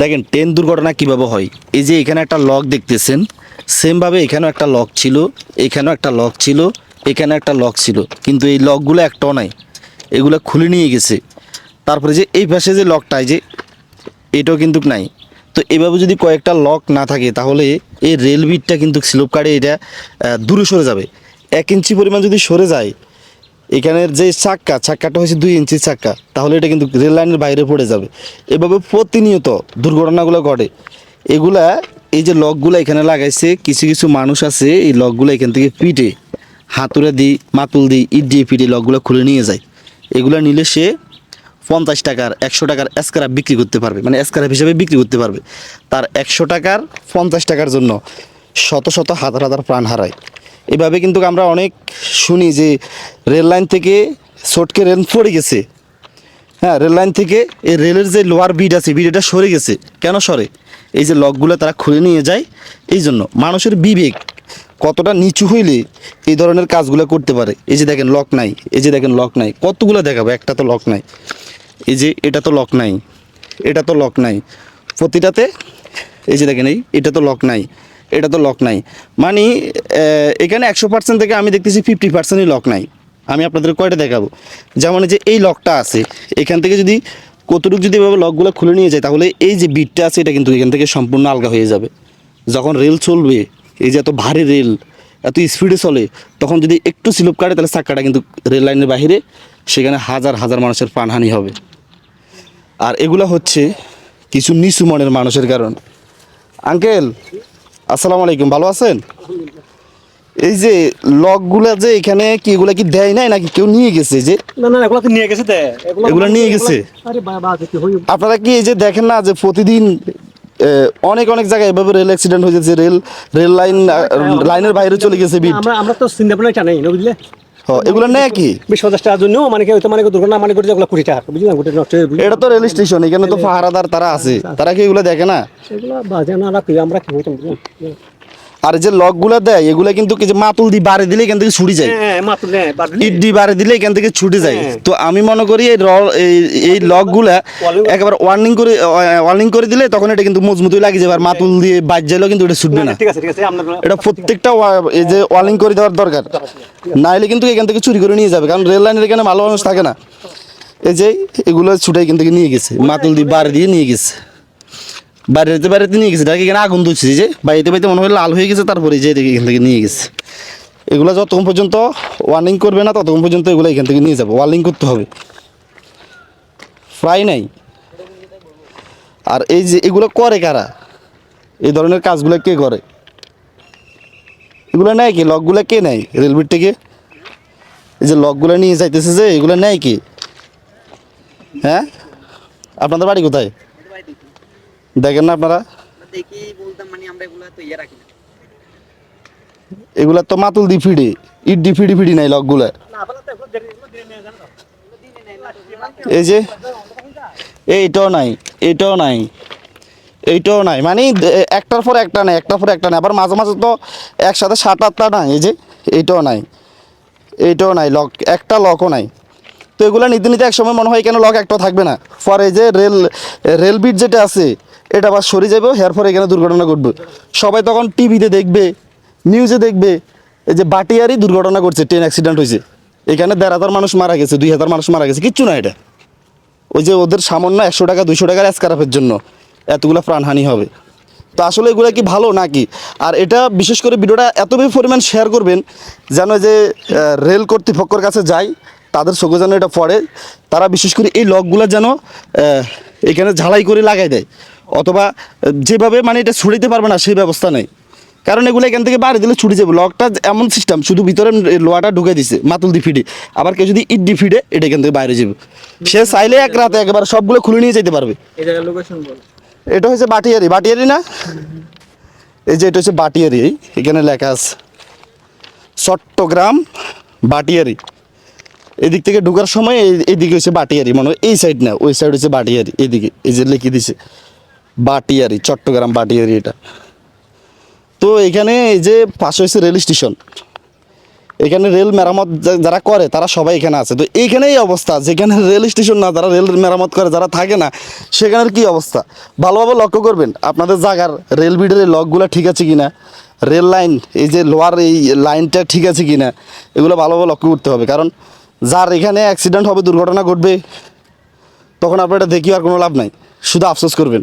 দেখেন ট্রেন দুর্ঘটনা কীভাবে হয়? এই যে এখানে একটা লক দেখতেছেন সেমভাবে এখানেও একটা লক ছিল, এখানেও একটা লক ছিল এখানে একটা লক ছিল, কিন্তু এই লকগুলো একটাও নাই। এগুলো খুলে নিয়ে গেছে। তারপরে যে এই পাশে যে লকটা যে এটাও কিন্তু নাই। তো এভাবে যদি কয়েকটা লক না থাকে, তাহলে এই রেল বিটটা কিন্তু স্লোপ কাটে, এটা দূরে সরে যাবে। এক ইঞ্চি পরিমাণ যদি সরে যায় এখানের যে চাক্কা, চাক্কাটা হচ্ছে দুই ইঞ্চি চাক্কা, তাহলে এটা কিন্তু রেল লাইনের বাইরে পড়ে যাবে। এভাবে প্রতিনিয়ত দুর্ঘটনাগুলো ঘটে। এগুলা, এই যে লকগুলো এখানে লাগাইছে, কিছু কিছু মানুষ আছে, এই লকগুলো এখান থেকে পিটে, হাতুড়ে দিই মাতুল দিই ইট দিয়ে পিটে লকগুলো খুলে নিয়ে যায়। এগুলো নিলে সে পঞ্চাশ টাকার, একশো টাকার স্ক্র্যাপ বিক্রি করতে পারবে মানে স্ক্র্যাপ হিসেবে বিক্রি করতে পারবে। তার একশো টাকার, পঞ্চাশ টাকার জন্য শত শত হাজার হাজার প্রাণ হারায়। এভাবে কিন্তু আমরা অনেক শুনি যে রেল লাইন থেকে সটকে রেল পড়ে গেছে। হ্যাঁ রেল লাইন থেকে এই রেলের যে লোয়ার বিড আছে বিড এটা সরে গেছে। কেন সরে? এই যে লকগুলো তারা খুলে নিয়ে যায়, এই জন্য মানুষের বিবেক কতটা নিচু হইলে এই ধরনের কাজগুলো করতে পারে। এই যে দেখেন লক নাই। এই যে দেখেন লক নাই। কতগুলো দেখাবো? একটা তো লক নাই। এই যে এটা তো লক নাই। এটা তো লক নাই। প্রতিটাতে এই যে দেখেন, এই এটা তো লক নাই। এটা তো লক নাই। মানে এখানে একশো পার্সেন্ট থেকে আমি দেখতেছি ফিফটি পার্সেন্টই লক নাই। আমি আপনাদের কয়টা দেখাবো? যেমন যে, এই লকটা আছে, এখান থেকে যদি কতটুকু যদি এভাবে লকগুলো খুলে নিয়ে যায়, তাহলে এই যে বিটটা আছে, এটা কিন্তু এখান থেকে সম্পূর্ণ আলগা হয়ে যাবে। যখন রেল চলবে, এই যে এত ভারী রেল এত স্পিডে চলে, তখন যদি একটু স্লিপ কাটে, তাহলে চাক্কাটা কিন্তু রেল লাইনের বাইরে সেখানে হাজার হাজার মানুষের প্রাণহানি হবে। আর এগুলা হচ্ছে কিছু নিচু মনের মানুষের কারণ। আঙ্কেল আসসালামু আলাইকুম ভালো আছেন? এই যে লকগুলা যে এখানে কি এগুলা কি দেয় নাই নাকি কেউ নিয়ে গেছে যে? না না এগুলা তো নিয়ে গেছে এগুলা এগুলো নিয়ে গেছে? আরে বাবা কি হই আপনারা কি এই যে দেখেন না যে প্রতিদিন অনেক অনেক জায়গায় এভাবে রেল অ্যাক্সিডেন্ট হয়ে যাচ্ছে রেল রেল লাইন লাইনের বাইরে চলে গেছে বিট আমরা আমরা তো সিন্দাপুরে জানাই না বুঝলে? এগুলো নেয় কি? বিশ পঞ্চাশ টাকার জন্য মানে মানে দুর্ঘটনা মানে কুড়ি টাকা। বুঝলি না? নষ্ট এটা তো রেল স্টেশন এখানে তো পাহারাদার তারা আছে। তারা কি এগুলো দেখে না? এগুলো বাজে না আমরা কি আমরা কি হইতাম বুঝলি আর যে লকগুলো দেয় এগুলো কিন্তু মাতুল দিয়ে বাড়ি দিলে এখান থেকে ছুটি যায়। হ্যাঁ মাত্র ইট দিয়ে বাড়ি দিলে এখান থেকে ছুটে যায়। হ্যাঁ। তো আমি মনে করি এই র- এই- লকগুলা একেবারে ওয়ার্নিং করে ওয়ার্নিং করে দিলে তখন এটা কিন্তু মজবুত হয়ে লাগে যাবে। আর মাতুল দিয়ে বাজ যাইলেও কিন্তু এটা ছুটবে না। এটা প্রত্যেকটা এই যে ওয়ার্নিং করে দেওয়ার দরকার। নাইলে কিন্তু এখান থেকে চুরি করে নিয়ে যাবে কারণ রেল লাইনের এখানে ভালো মানুষ থাকে না। এই যে এগুলো ছুটে এখান থেকে নিয়ে গেছে মাতুল দিয়ে বাড়ি দিয়ে নিয়ে গেছে। বাড়িতে বাড়িতে নিয়ে গেছে। দেখি এখানে আগুন ধরছে যে, বাড়িতে বাড়িতে মনে হয় লাল হয়ে গেছে, তারপরে যে এখান থেকে নিয়ে গেছে। এগুলো যতক্ষণ পর্যন্ত ওয়ার্নিং করবে না, ততক্ষণ পর্যন্ত এগুলো এখান থেকে নিয়ে যাবে। ওয়ার্নিং করতে হবে। প্রায় নাই। আর এই যে এগুলো করে কারা? এই ধরনের কাজগুলো কে করে? এগুলো নেয় কি? লকগুলো কে নেয়? রেলওয়ে থেকে? এই যে লকগুলো নিয়ে যাইতেছে যে, এগুলো নেয় কি? হ্যাঁ? আপনাদের বাড়ি কোথায়? দেখেন না আপনারা? দেখি বলতাম মানে আমরা এগুলা তো ইয়ে রাখি না। এগুলা তো মাতুল দি ফিডি ইট দি ফিডি ফিডি নাই লকগুলো। এই যে এইটাও নাই এইটাও নাই এইটাও নাই। মানে একটার পর একটা নাই একটার পর একটা নাই। আবার মাঝে মাঝে তো একসাথে সাত আটটা নাই এই যে এইটাও নাই এইটাও নাই লক একটা লকও নাই। তো এগুলো নিতে নিতে একসময় মনে হয় কেন লক একটাও থাকবে না? ফর এই যে রেল রেল বিট যেটা আছে এটা আবার সরে যাবে, এর পরে এখানে দুর্ঘটনা ঘটবে। সবাই তখন টিভিতে দেখবে নিউজে দেখবে, এই যে বাটিয়ারই দুর্ঘটনা করছে ট্রেন অ্যাক্সিডেন্ট হয়েছে। এখানে দেড় হাজার মানুষ মারা গেছে, দুই হাজার মানুষ মারা গেছে, কিচ্ছু না এটা। ওই যে ওদের সামান্য একশো টাকা, দুইশো টাকার স্কারাফের জন্য এতগুলো প্রাণহানি হবে। তো আসলে এগুলো কি ভালো নাকি? আর এটা বিশেষ করে ভিডিওটা এত বেশি পরিমাণ শেয়ার করবেন, যেন যে রেল কর্তৃপক্ষের কাছে যায় তাদের চোখে যেন এটা পড়ে। তারা বিশেষ করে এই লকগুলো যেন এখানে ঝালাই করে লাগাই দেয়। অথবা যেভাবে মানে এটা ছুড়িতে পারবে না সেই ব্যবস্থা নেই। কারণ এগুলো এখান থেকে বাড়ি দিলে ছুটে যাবে। লকটা এমন সিস্টেম শুধু ভিতরে লোহাটা ঢুকে দিছে মাতুল দি ফিডে। আবার কেউ যদি ইট দি ফিডে এটা এখান থেকে বাইরে যাবে। সে চাইলে এক রাতে একেবারে সবগুলো খুলে নিয়ে যেতে পারবে। এটা হচ্ছে বাটিয়ারি। বাটিয়ারি না? এই যে এটা হচ্ছে বাটিয়ারি এখানে লেখা আছে। চট্টগ্রাম বাটিয়ারি। এদিক থেকে ঢোকার সময় এই- এইদিকে হচ্ছে বাটিয়ারি মানে হয়। এই সাইড না ওই সাইড হচ্ছে বাটিয়ারি এদিকে। এই যে লিখে দিছে। বাটিয়ারি, চট্টগ্রাম বাটিয়ারি এটা। তো এখানে এই যে পাশে হয়েছে রেল স্টেশন। এখানে রেল মেরামত যারা করে, তারা সবাই এখানে আছে। তো এইখানেই অবস্থা। যেখানে রেল স্টেশন না, যারা রেল মেরামত করে, যারা থাকে না, সেখানের কি অবস্থা? ভালোভাবে লক্ষ্য করবেন, আপনাদের জায়গার রেল বিডের এই লকগুলো ঠিক আছে কি না রেল লাইন, এই যে লোয়ার এই লাইনটা ঠিক আছে কি না এগুলো ভালোভাবে লক্ষ্য করতে হবে। কারণ যার এখানে অ্যাক্সিডেন্ট হবে, দুর্ঘটনা ঘটবে, তখন আপনার এটা দেখিও আর কোনো লাভ নাই। শুধু আফসোস করবেন।